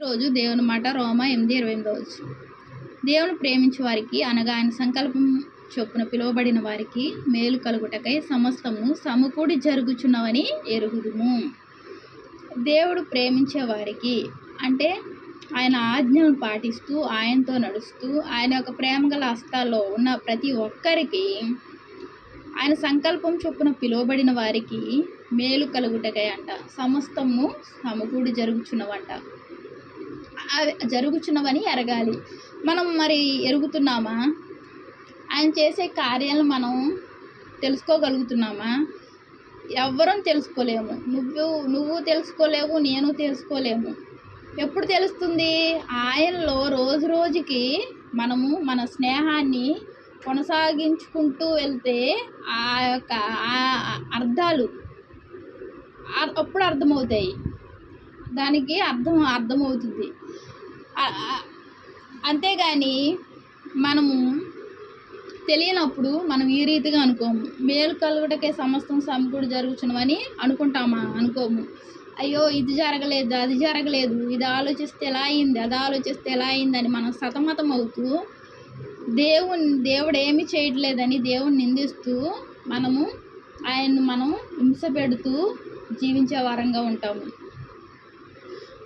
రోజు దేవుని మాట రోమ ఎనిమిది ఇరవై ఎనిమిది రోజు దేవుని ప్రేమించే వారికి అనగా ఆయన సంకల్పం చొప్పున పిలువబడిన వారికి మేలు కలుగుటకై సమస్తము సమకూడి జరుగుచున్నవని ఎరుగుదుము. దేవుడు ప్రేమించే వారికి అంటే ఆయన ఆజ్ఞను పాటిస్తూ ఆయనతో నడుస్తూ ఆయన యొక్క ప్రేమ గల హస్తాల్లో ఉన్న ప్రతి ఒక్కరికి ఆయన సంకల్పం చొప్పున పిలువబడిన వారికి మేలు కలుగుటకై అంట. సమస్తము సమకూడి జరుగుచున్నవంట. జరుగుచున్నవని ఎరగాలి. మనం మరి ఎరుగుతున్నామా? ఆయన చేసే కార్యాలను మనం తెలుసుకోగలుగుతున్నామా? ఎవ్వరం తెలుసుకోలేము. నువ్వు నువ్వు తెలుసుకోలేవు నేను తెలుసుకోలేము. ఎప్పుడు తెలుస్తుంది? ఆయనలో రోజు రోజుకి మనము మన స్నేహాన్ని కొనసాగించుకుంటూ వెళ్తే ఆ యొక్క అర్థాలు అప్పుడు అర్థమవుతాయి. దానికి అర్థం అర్థమవుతుంది. అంతేగాని మనము తెలియనప్పుడు మనం ఈ రీతిగా అనుకోము. మేలు కలుగుటకే సమస్తం సమకూడి జరుగుచున్నవని అనుకుంటామా? అనుకోము. అయ్యో ఇది జరగలేదు అది జరగలేదు ఇది ఆలోచిస్తే ఎలా అయింది అది ఆలోచిస్తే ఎలా అయిందని మనం సతమతం అవుతూ దేవుని దేవుడు ఏమి చేయట్లేదని దేవుణ్ణి నిందిస్తూ మనము ఆయన్ని మనం హింస పెడుతూ జీవించే వారంగా ఉంటాము.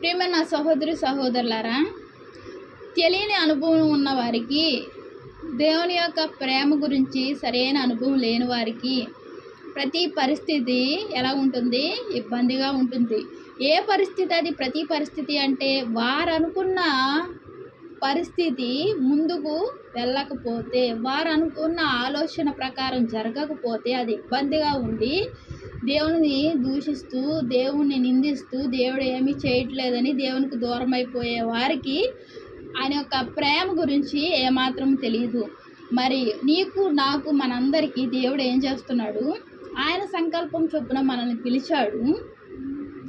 ప్రియమైన నా సహోదరి సహోదరులారా తెలియని అనుభవం ఉన్న వారికి దేవుని యొక్క ప్రేమ గురించి సరైన అనుభవం లేని వారికి ప్రతి పరిస్థితి ఎలా ఉంటుంది? ఇబ్బందిగా ఉంటుంది. ఏ పరిస్థితి అది? ప్రతి పరిస్థితి అంటే వారు అనుకున్న పరిస్థితి ముందుకు వెళ్ళకపోతే వారు అనుకున్న ఆలోచన ప్రకారం జరగకపోతే అది ఇబ్బందిగా ఉండి దేవుని దూషిస్తూ దేవుణ్ణి నిందిస్తూ దేవుడు ఏమీ చేయట్లేదని దేవునికి దూరం అయిపోయే వారికి ఆయన యొక్క ప్రేమ గురించి ఏమాత్రం తెలియదు మరి నీకు నాకు మనందరికీ దేవుడు ఏం చేస్తున్నాడు? ఆయన సంకల్పం చొప్పున మనల్ని పిలిచాడు.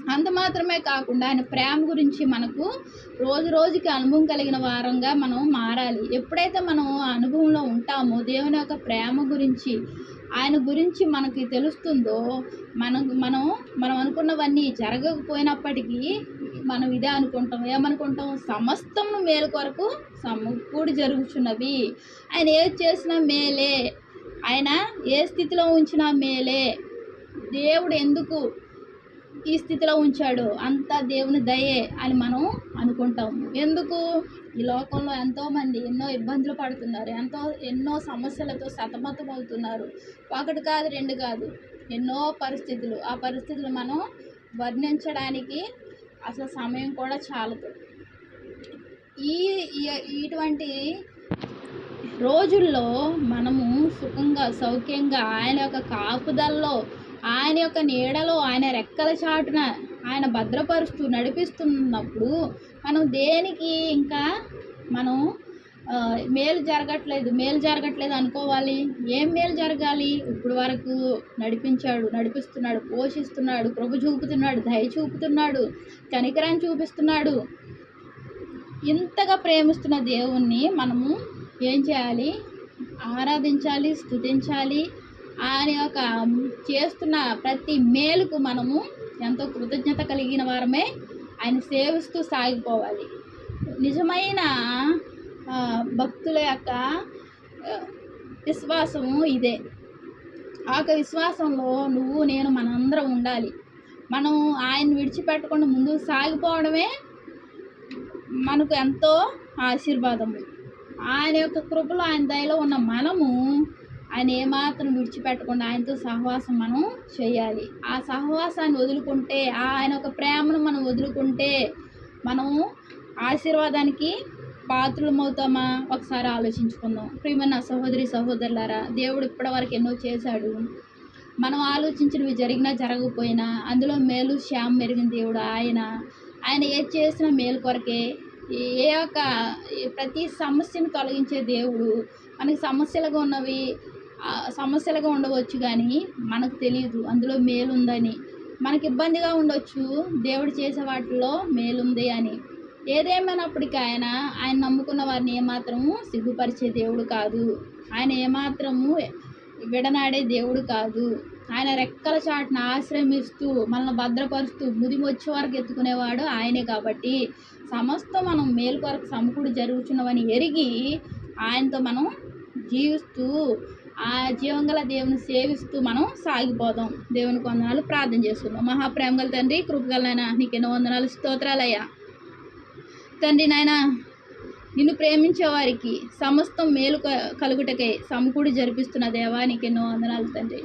అంత మాత్రమే కాకుండా ఆయన ప్రేమ గురించి మనకు రోజు రోజుకి అనుభవం కలిగిన వారంగా మనం మారాలి. ఎప్పుడైతే మనం ఆ అనుభవంలో ఉంటామో దేవుని యొక్క ప్రేమ గురించి ఆయన గురించి మనకి తెలుస్తుందో మనం మనం మనం అనుకున్నవన్నీ జరగకపోయినప్పటికీ మనం ఇదే అనుకుంటాం ఏమనుకుంటాం? సమస్తము మేలు కొరకు సమకూడి జరుగుచున్నవి. ఆయన ఏది చేసినా మేలే. ఆయన ఏ స్థితిలో ఉంచినా మేలే. దేవుడు ఎందుకు ఈ స్థితిలో ఉంచాడు? అంతా దేవుని దయే అని మనం అనుకుంటాము ఎందుకు? ఈ లోకంలో ఎంతోమంది ఎన్నో ఇబ్బందులు పడుతున్నారు. ఎంతో ఎన్నో సమస్యలతో సతమతం అవుతున్నారు ఒకటి కాదు రెండు కాదు. ఎన్నో పరిస్థితులు. ఆ పరిస్థితులు మనం వర్ణించడానికి అసలు సమయం కూడా చాలదు. ఈ ఇటువంటి రోజుల్లో మనము సుఖంగా సౌఖ్యంగా ఆయన యొక్క కాపుదల్లో ఆయన యొక్క నీడలో ఆయన రెక్కల చాటున ఆయన భద్రపరుస్తూ నడిపిస్తున్నప్పుడు మనం దేనికి ఇంకా మనం మేలు జరగట్లేదు మేలు జరగట్లేదు అనుకోవాలి. ఏం మేలు జరగాలి? ఇప్పుడు వరకు నడిపించాడు నడిపిస్తున్నాడు పోషిస్తున్నాడు కృప చూపుతున్నాడు దయ చూపుతున్నాడు కనికరాన్ని చూపిస్తున్నాడు. ఇంతగా ప్రేమిస్తున్న దేవుణ్ణి మనము ఏం చేయాలి? ఆరాధించాలి స్తుతించాలి. ఆయన యొక్క చేస్తున్న ప్రతి మేలుకు మనము ఎంతో కృతజ్ఞత కలిగిన వారమే. ఆయన సేవిస్తూ సాగిపోవాలి. నిజమైన భక్తుల యొక్క విశ్వాసము ఇదే. ఆ యొక్క విశ్వాసంలో నువ్వు నేను మనందరం ఉండాలి. మనం ఆయన విడిచిపెట్టకుండా ముందుకు సాగిపోవడమే మనకు ఎంతో ఆశీర్వాదము. ఆయన యొక్క కృపలో ఆయన దయలో ఉన్న మనము ఆయన ఏమాత్రం విడిచిపెట్టకుండా ఆయనతో సహవాసం మనం చేయాలి. ఆ సహవాసాన్ని వదులుకుంటే ఆయన యొక్క ప్రేమను మనం వదులుకుంటే మనము ఆశీర్వాదానికి పాత్రలమవుతామా ఒకసారి ఆలోచించుకుందాం. ప్రియమైన నా సహోదరి సహోదరులారా దేవుడు ఇప్పటివరకు ఎన్నో చేశాడు. మనం ఆలోచించినవి జరిగినా జరగకపోయినా అందులో మేలు శ్యామ మెరిగిన దేవుడు ఆయన. ఆయన ఏది చేసిన మేలు కొరకే. ఏ యొక్క ప్రతి సమస్యను తొలగించే దేవుడు. మనకి సమస్యలుగా ఉన్నవి సమస్యలుగా ఉండవచ్చు కానీ మనకు తెలియదు. అందులో మేలు ఉందని మనకి ఇబ్బందిగా ఉండొచ్చు. దేవుడు చేసే వాటిలో మేలుంది అని. ఏదేమైనప్పటికీ ఆయన ఆయన నమ్ముకున్న వారిని ఏమాత్రము సిగ్గుపరిచే దేవుడు కాదు. ఆయన ఏమాత్రము విడనాడే దేవుడు కాదు. ఆయన రెక్కల చాటున ఆశ్రమిస్తూ మనల్ని భద్రపరుస్తూ ముదిమొచ్చే వరకు ఎత్తుకునేవాడు ఆయనే కాబట్టి సమస్తం మనం మేలు కొరకు సమకూడి జరుగుతున్నవని ఎరిగి ఆయనతో మనం జీవిస్తూ ఆ జీవంగల దేవుని సేవిస్తూ మనం సాగిపోదాం. దేవుని వందనాలు. ప్రార్థన చేసుకుందాం. మహాప్రేమగల తండ్రి కృపగలైన నీకు ఎన్నో వందనాలు. స్తోత్రాలయ్యా. తండ్రి నాయన నిన్ను ప్రేమించే వారికి సమస్తం మేలు క- కలుగుటకై సమకూడి జరిపిస్తున్న దేవా ఎన్నో వందనాలు తండ్రి.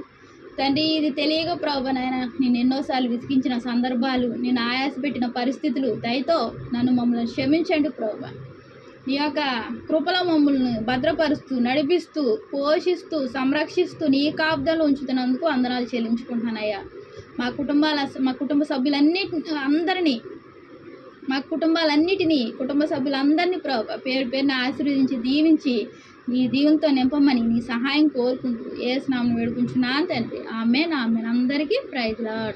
తండ్రి ఇది తెలియక ప్రభు నాయన నేను ఎన్నోసార్లు విసిగించిన సందర్భాలు నేను ఆయాసపెట్టిన పరిస్థితులు దయతో నన్ను మమ్మల్ని క్షమించండి ప్రభు. నీ యొక్క కృపల మమ్మల్ని భద్రపరుస్తూ నడిపిస్తూ పోషిస్తూ సంరక్షిస్తూ నీ కాపుదలు ఉంచుతున్నందుకు వందనాలు చెల్లించుకుంటున్నానయ్యా. మా కుటుంబాల మా కుటుంబ సభ్యులన్నిటి అందరినీ మా కుటుంబాలన్నిటినీ కుటుంబ సభ్యులందరినీ ప్ర పేరు పేరున ఆశీర్వదించి దీవించి నీ దీవులతో నింపమని నీ సహాయం కోరుకుంటూ ఏ స్నామం వేడుకుంటున్నాను తండ్రి. ఆమె నా అందరికీ ప్రైజ్లాడ్